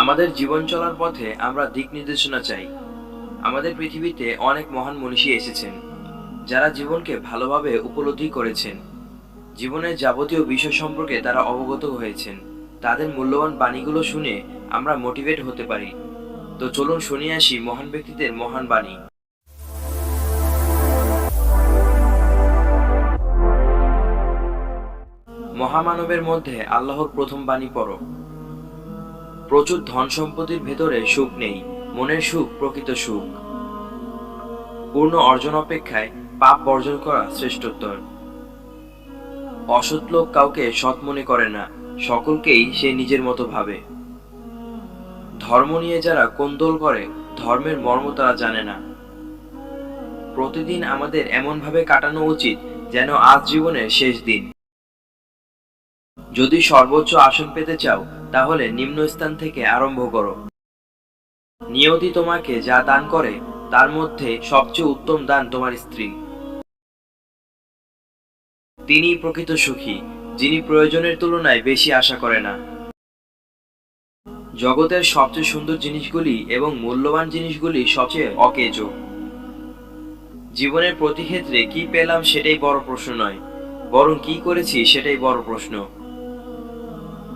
আমাদের জীবন চলার পথে আমরা দিক নির্দেশনা চাই। আমাদের পৃথিবীতে অনেক মহান মনীষী এসেছেন, যারা জীবনকে ভালোভাবে উপলব্ধি করেছেন। জীবনের যাবতীয় বিষয় সম্পর্কে তারা অবগত হয়েছেন। তাদের মূল্যবান বাণীগুলো শুনে আমরা মোটিভেট হতে পারি। তো চলুন শুনিয়ে আসি মহান ব্যক্তিদের মহান বাণী। মহামানবের মধ্যে আল্লাহর প্রথম বাণী পড়ো। প্রচুর ধন সম্পত্তির ভেতরে সুখ নেই, মনের সুখ, প্রকৃত সুখ। পূর্ণ অর্জন অপেক্ষায় পাপ বর্জন করা শ্রেষ্ঠোত্তর অসৎ লোক কাউকে সৎ মনে করে না, সকলকেই সে নিজের মতো ভাবে। ধর্ম নিয়ে যারা কোন্দল করে, ধর্মের মর্ম তারা জানে না। প্রতিদিন আমাদের এমনভাবে কাটানো উচিত যেন আজ জীবনের শেষ দিন। যদি সর্বোচ্চ আসন পেতে চাও তাহলে নিম্ন স্থান থেকে আরম্ভ করো। নিয়তি তোমাকে যা দান করে, তার মধ্যে সবচেয়ে উত্তম দান তোমার স্ত্রী। তিনি প্রকৃত সুখী, যিনি প্রয়োজনের তুলনায় বেশি আশা করে না। জগতের সবচেয়ে সুন্দর জিনিসগুলি এবং মূল্যবান জিনিসগুলি সবচেয়ে অকেজ। জীবনের প্রতি ক্ষেত্রে কি পেলাম সেটাই বড় প্রশ্ন নয়, বরং কি করেছি সেটাই বড় প্রশ্ন।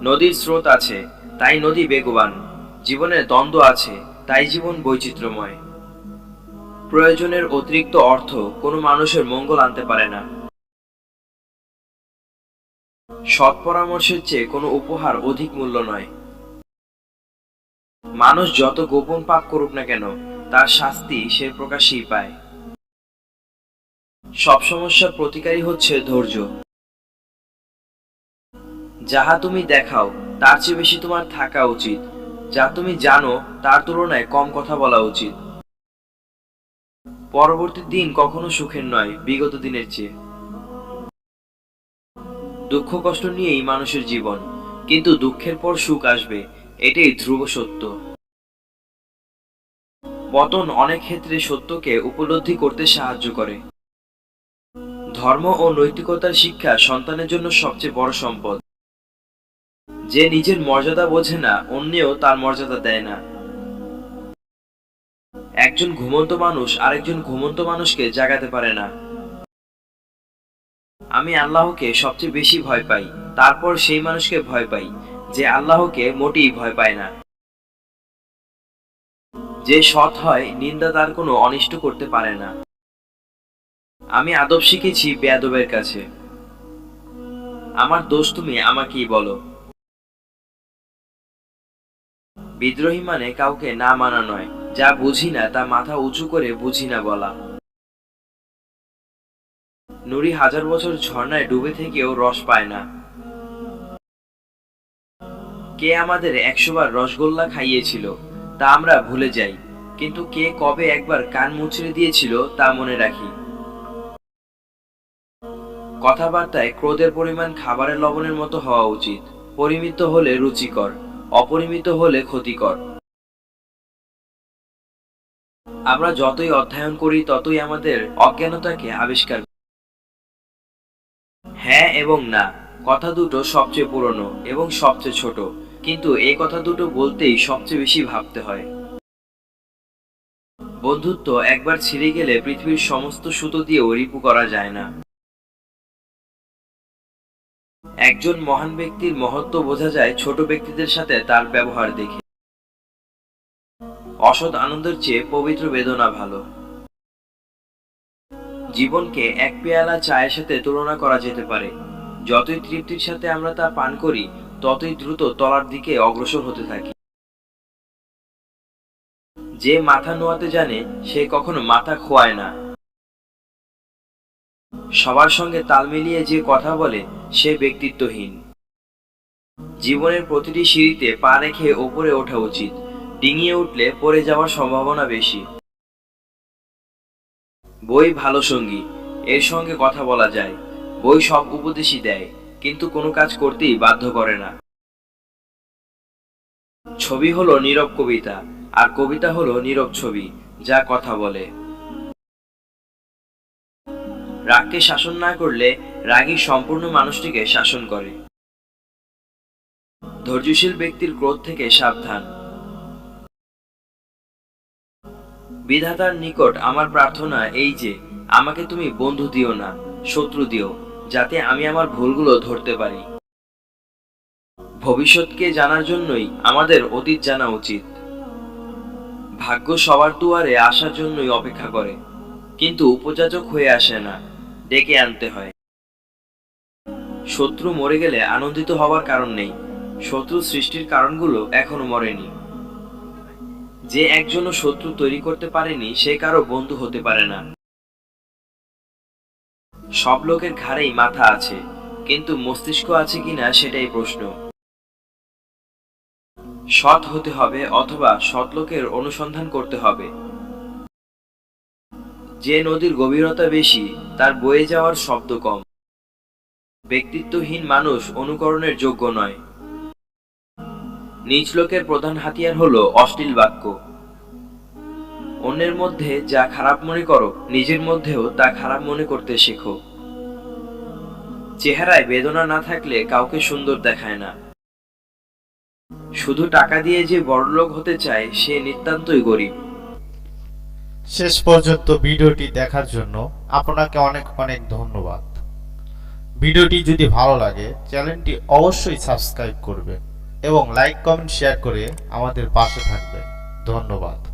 নদীর স্রোত আছে, তাই নদী বেগবান। জীবনের দ্বন্দ্ব আছে, তাই জীবন বৈচিত্র্যময়। প্রয়োজনের অতিরিক্ত অর্থ কোনো মানুষের মঙ্গল আনতে পারে না। সৎ পরামর্শের চেয়ে কোনো উপহার অধিক মূল্য নয়। মানুষ যত গোপন পাপ করুক না কেন, তার শাস্তি সে প্রকাশেই পায়। সব সমস্যার প্রতিকারী হচ্ছে ধৈর্য। যাহা তুমি দেখাও, তার চেয়ে বেশি তোমার থাকা উচিত। যা তুমি জানো, তার তুলনায় কম কথা বলা উচিত। পরবর্তী দিন কখনো সুখের নয়, বিগত দিনের চেয়ে। দুঃখ কষ্ট নিয়েই মানুষের জীবন, কিন্তু দুঃখের পর সুখ আসবে, এটাই ধ্রুব সত্য। পতন অনেক ক্ষেত্রে সত্যকে উপলব্ধি করতে সাহায্য করে। ধর্ম ও নৈতিকতার শিক্ষা সন্তানের জন্য সবচেয়ে বড় সম্পদ। যে নিজের মর্যাদা বোঝে না, অন্যেও তার মর্যাদা দেয় না। একজন ঘুমন্ত মানুষ আরেকজন ঘুমন্ত মানুষকে জাগাতে পারে না। আমি আল্লাহকে সবচেয়ে বেশি ভয় পাই, তারপর সেই মানুষকে ভয় পাই, যে আল্লাহকে মোটেই ভয় পায় না। যে সৎ হয়, নিন্দা তার কোনো অনিষ্ট করতে পারে না। আমি আদব শিখেছি বেয়াদবের কাছে। আমার দোষ তুমি আমাকেই বলো। বিদ্রোহী মানে কাউকে না মানা নয়। যা বুঝি না, তা মাথা উঁচু করে বুঝি না বলা। নুরি হাজার বছর ঝর্ণায় ডুবে থেকেও রস পায় না। কে আমাদের একশোবার রসগোল্লা খাইয়েছিল, তা আমরা ভুলে যাই। কিন্তু কে কবে একবার কান মুচড়ে দিয়েছিল, তা মনে রাখি। কথাবার্তায় ক্রোধের পরিমাণ খাবারের লবণের মতো হওয়া উচিত। পরিমিত হলে রুচিকর। অপরিমিত হলে ক্ষতিকর। আমরা যতই অধ্যয়ন করি, ততই আমাদের অজ্ঞানতাকে আবিষ্কার হ্যাঁ এবং না, কথা দুটো সবচেয়ে পুরনো এবং সবচেয়ে ছোট, কিন্তু এই কথা দুটো বলতেই সবচেয়ে বেশি ভাবতে হয়। বন্ধুত্ব একবার ছিঁড়ে গেলে পৃথিবীর সমস্ত সুতো দিয়েও রিপু করা যায় না। একজন মহান ব্যক্তির মহত্ব বোঝা যায় ছোট ব্যক্তিদের সাথে তার ব্যবহার দেখে। অসৎ আনন্দের চেয়ে পবিত্র বেদনা ভালো। জীবনকে এক পেয়ালা চায়ের সাথে তুলনা করা যেতে পারে। যতই তৃপ্তির সাথে আমরা তা পান করি, ততই দ্রুত তলার দিকে অগ্রসর হতে থাকি। যে মাথা নোয়াতে জানে, সে কখনো মাথা খোয়ায় না। সবার সঙ্গে তাল মিলিয়ে যে কথা বলে, সে ব্যক্তিত্বহীন। জীবনের প্রতিটি সিঁড়িতে পা রেখে ওপরে ওঠা উচিত, ডিঙিয়ে উঠলে পড়ে যাওয়ার সম্ভাবনা বেশি। বই ভালো সঙ্গী, এর সঙ্গে কথা বলা যায়। বই সব উপদেশই দেয়, কিন্তু কোনো কাজ করতেই বাধ্য করে না। ছবি হলো নীরব কবিতা, আর কবিতা হলো নীরব ছবি, যা কথা বলে। রাগকে শাসন না করলে রাগই সম্পূর্ণ মানুষটিকে শাসন করে। ধৈর্যশীল ব্যক্তির ক্রোধ থেকে সাবধান। বিধাতার নিকট আমার প্রার্থনা এই যে, আমাকে তুমি বন্ধু দিও না, শত্রু দিও, যাতে আমি আমার ভুলগুলো ধরতে পারি। ভবিষ্যৎকে জানার জন্যই আমাদের অতীত জানা উচিত। ভাগ্য সবার দুয়ারে আসার জন্যই অপেক্ষা করে, কিন্তু উপযাচক হয়ে আসে না। ডেকে আনতে হয়। শত্রু মরে গেলে আনন্দিত হওয়ার কারণ নেই। শত্রু সৃষ্টির কারণগুলো এখনও মরেনি। যে একজনও শত্রু তৈরি করতে পারেনি, সে কারও বন্ধু হতে পারে না। সব লোকের ঘাড়েই মাথা আছে, কিন্তু মস্তিষ্ক আছে কিনা সেটাই প্রশ্ন। সৎ হতে হবে অথবা সৎ লোকের অনুসন্ধান করতে হবে। যে নদীর গভীরতা বেশি, তার বয়ে যাওয়ার শব্দ কম। ব্যক্তিত্বহীন মানুষ অনুকরণের যোগ্য নয়। নিজ লোকের প্রধান হাতিয়ার হলো অশ্লীল বাক্য। অন্যের মধ্যে যা খারাপ মনে করো, নিজের মধ্যেও তা খারাপ মনে করতে শেখো। চেহারায় বেদনা না থাকলে কাউকে সুন্দর দেখায় না। শুধু টাকা দিয়ে যে বড়লোক হতে চায়, সে নিতান্তই গরিব। শেষ পর্যন্ত ভিডিওটি দেখার জন্য আপনাকে অনেক অনেক ধন্যবাদ। ভিডিওটি যদি ভালো লাগে, চ্যানেলটি অবশ্যই সাবস্ক্রাইব করবেন এবং লাইক, কমেন্ট, শেয়ার করে আমাদের পাশে থাকবেন। ধন্যবাদ।